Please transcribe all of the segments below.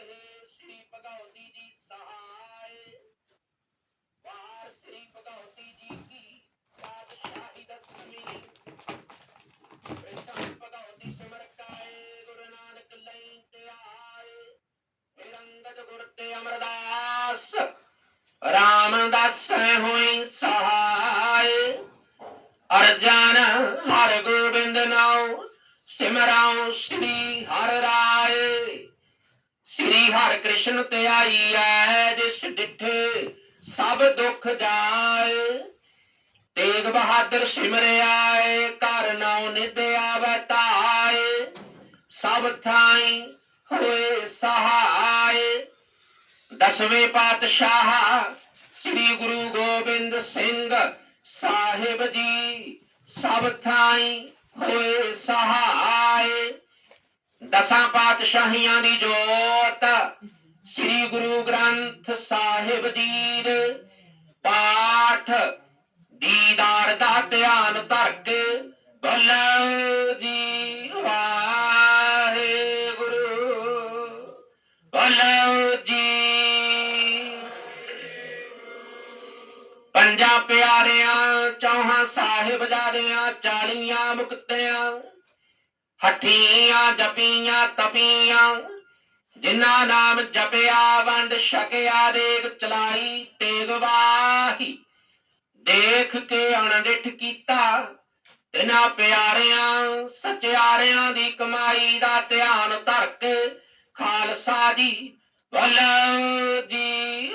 ਹੈ ਸ੍ਰੀ ਭਗਵਤੀ ਜੀ ਸਹਾਇ। ਵਾਰ ਸ੍ਰੀ ਭਗਵਤੀ ਜੀ ਕੀ ਪਾਤਸ਼ਾਹੀ ਦਸਮੀ ਪ੍ਰੇਤਮ ਭਗਵਤੀ ਸਿਮਰ ਕਾਏ ਗੁਰੂ ਨਾਨਕ ਲਈ ਤੇ ਆਏ ਫਿਰ ਗੁਰ ਤੇ ਅਮਰਦਾਸ ਰਾਮਦਾਸ ਹੋਈ ਸਹਾਇ। ਅਰਜਨ ਹਰ ਗੋਬਿੰਦ ਨਾਉ, ਸਿਮਰਾਉ ਸ੍ਰੀ ਹਰਿ ਰਾਏ ਸ੍ਰੀ ਹਰਿ ਕ੍ਰਿਸ਼ਨ ਤੇ ਆਈ ਐ, ਜਿਸ ਡਿਠੇ ਸਭ ਦੁੱਖ ਜਾਏ। ਤੇਗ ਬਹਾਦਰ ਸਿਮਰਿਆ ਏ, ਘਰ ਨਾਉ ਨਿਧ ਆਵੈ ਧਾਏ ਸਭ ਥਾਈ ਹੋਏ ਸਹਾਏ। ਦਸਵੇਂ ਪਾਤਸ਼ਾਹ ਸ੍ਰੀ ਗੁਰੂ ਗੋਬਿੰਦ ਸਿੰਘ ਸਾਹਿਬ ਜੀ, ਸਭ ਥਾਈ ਹੋਏ ਸਹਾਏ। ਦਸਾਂ ਪਾਤਸ਼ਾਹੀਆਂ ਦੀ ਜੋਤ, ਸ੍ਰੀ ਗੁਰੂ ਗ੍ਰੰਥ ਸਾਹਿਬ ਜੀ ਦੇ ਪਾਠ, ਦੀਦਾਰ ਦਾ ਧਿਆਨ ਧਰ ਕੇ ਬੋਲੋ ਜੀ ਵਾਹਿਗੁਰੂ ਬੋਲੋ ਜੀ। ਪੰਜਾਂ ਪਿਆਰਿਆਂ, ਚੌਹਾਂ ਸਾਹਿਬਜ਼ਾਦਿਆਂ, ਚਾਲੀਆਂ ਮੁਕਤਿਆਂ ਹੱਠੀਆਂ ਜਪੀਆਂ ਤਪੀਆਂ, ਜਿਨ੍ਹਾਂ ਨਾਮ ਜਪਿਆ ਵੰਡ ਛਕਿਆ ਦੇਗ ਚਲਾਈ ਤੇਗ ਵਾਹੀ। ਦੇਖ ਕੇ ਅਣਡਿਠ ਕੀਤਾ ਤਿਨਾ ਪਿਆਰਿਆਂ, ਸਚਿਆਰਿਆਂ ਦੀ ਕਮਾਈ ਦਾ ਧਿਆਨ ਧਰ ਕੇ ਖਾਲਸਾ ਜੀ ਵੱਲੋ ਜੀ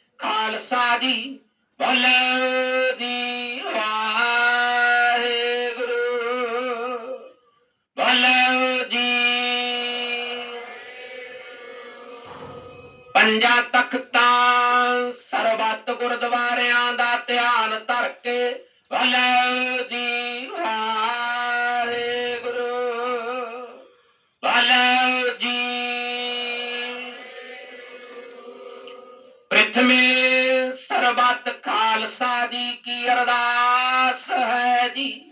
ਖਾਲਸਾ ਜੀ, ਬੋਲੇ ਜੀ, ਵਾਹਿਗੁਰੂ। ਬੋਲੇ ਜੀ। ਪੰਜਾਂ ਤਖਤਾਂ, ਸਰਬੱਤ ਗੁਰਦੁਆਰਿਆਂ ਦਾ ਧਿਆਨ ਧਰ ਕੇ ਬੋਲੇ ਜੀ, ਵਾਹਿਗੁਰੂ। ਬੋਲੇ ਜੀ। ਪ੍ਰਥਮੇ ਅਰਦਾਸ ਹੈ ਜੀ।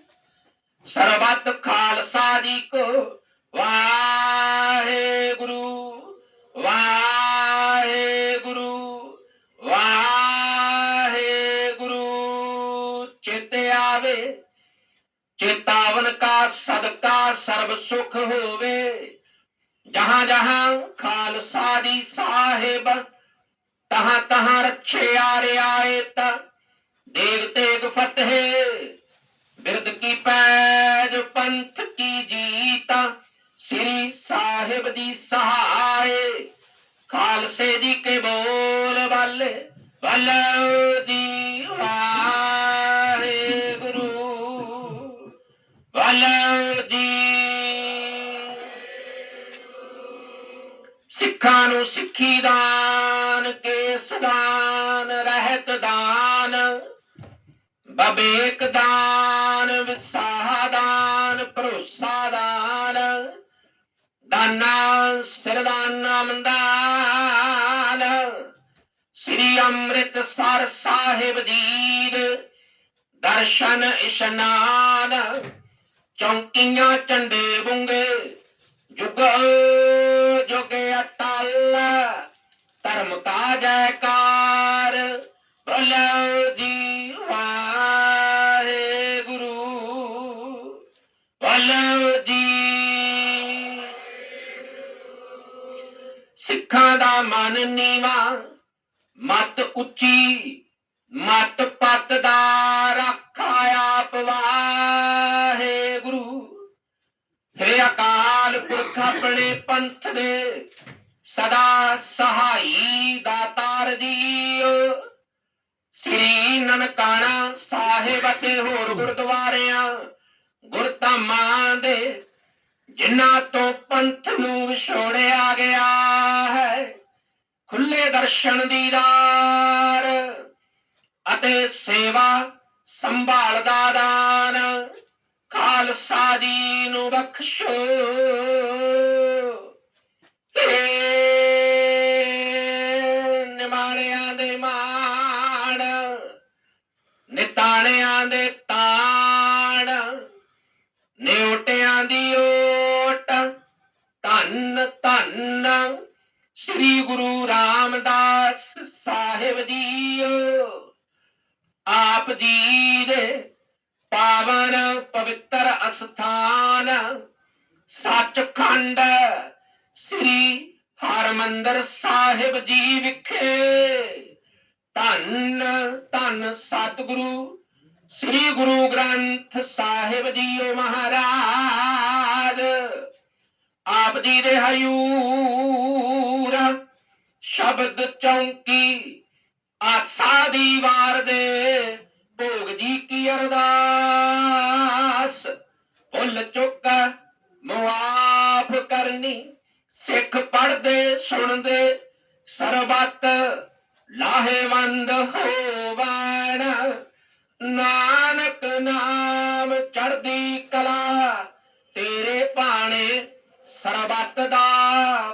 ਸਰਬੱਤ ਖਾਲਸਾ ਜੀ ਕੋ ਵਾਹਿਗੁਰੂ ਵਾਹਿਗੁਰੂ ਵਾਹਿਗੁਰੂ। ਚੇਤੇ ਆਵੇ, ਚੇਤਾਵਨ ਕਾ ਸਦਕਾ ਸਰਬ ਸੁਖ ਹੋਵੇ। ਜਹਾਂ ਜਹਾਂ ਖਾਲਸਾ ਦੀ ਸਾਹਿਬ, ਤਹਾਂ ਤਹਾਂ ਰੱਖਿਆ ਰਿਆਇਤ ਦੇਗ ਤੇਗ ਫਤਿਹ ਬਿਰਦ ਕੀ ਪੈਜ ਪੰਥ ਕੀ ਜੀਤਾ? ਸ੍ਰੀ ਸਾਹਿਬ ਦੀ ਸਹਾਏ, ਖਾਲਸੇ ਦੀ ਕੇ ਬੋਲ ਵਾਲੇ, ਵੱਲੋ ਜੀ ਵਾਹਿਗੁਰੂ ਵੱਲੋ ਜੀ ਸਿੱਖਾਂ ਨੂੰ ਸਿੱਖੀ ਦਾਨ ਕੇ ਦਾਨ ਰਹਿਤ ਦਾਨ ਬਬੇਕ ਦਾਨ, ਵਿਸਾਹ ਦਾਨ, ਭਰੋਸਾ ਦਾਨ। ਦਾਨਾ, ਸਿਰਦਾਨ ਨਾਮਦਾਨ ਸ੍ਰੀ ਅੰਮ੍ਰਿਤਸਰ ਸਾਹਿਬ ਜੀ ਦਰਸ਼ਨ ਇਸ਼ਨਾਨ। ਚੌਂਕੀਆਂ ਝੰਡੇ ਬੁੰਗੇ, ਜੁਗ ਜੁਗ ਅਟਲ। ਧਰਮ ਕਾ ਜੈ ਸਿੱਖਾਂ ਦਾ ਮਨ ਨੀਵਾ, ਮਤ ਉੱਚੀ, ਮਤ ਪਤ ਦਾ ਰੱਖਾ ਆਪ ਵਾਹਿਗੁਰੂ। ਹੇ ਅਕਾਲ ਪੁਰਖ ਆਪਣੇ ਪੰਥ ਦੇ, ਸਦਾ ਸਹਾਈ ਦਾਤਾਰ ਜੀਓ ਸ੍ਰੀ ਨਨਕਾਣਾ ਸਾਹਿਬ ਸਾਹਿਬ ਅਤੇ ਹੋਰ ਗੁਰਦੁਆਰਿਆਂ, ਗੁਰਧਾਮਾਂ ਦੇ ਜਿਨ੍ਹਾਂ ਤੋਂ ਪੰਥ ਨੂੰ ਵਿਛੋੜਿਆ ਗਿਆ ਹੈ, ਖੁੱਲੇ ਦਰਸ਼ਨ ਦੀਦਾਰ ਅਤੇ ਸੇਵਾ ਸੰਭਾਲ ਦਾ ਦਾਨ, ਖਾਲਸਾ ਜੀ ਨੂੰ ਬਖਸ਼ੋ। ਸਾਹਿਬ ਜੀਓ ਆਪ ਜੀ ਦੇ ਪਾਵਨ ਪਵਿੱਤਰ ਅਸਥਾਨ। ਸੱਚਖੰਡ ਸ੍ਰੀ ਹਰਮੰਦਰ ਸਾਹਿਬ ਜੀ ਵਿਖੇ। ਧੰਨ ਧੰਨ ਸਤਿਗੁਰੂ ਸ੍ਰੀ ਗੁਰੂ ਗ੍ਰੰਥ ਸਾਹਿਬ ਜੀਓ ਮਹਾਰਾਜ। ਆਪ ਜੀ ਦੇ ਹਯੂਰ ਸ਼ਬਦ ਚੌਂਕੀ ਪੜਦੇ ਸੁਣਦੇ ਸਰਬੱਤ ਲਾਹੇਵੰਦ ਹੋਵਣ। ਨਾਨਕ ਨਾਮ ਚੜਦੀ ਕਲਾ ਤੇਰੇ ਭਾਣੇ ਸਰਬੱਤ ਦਾ।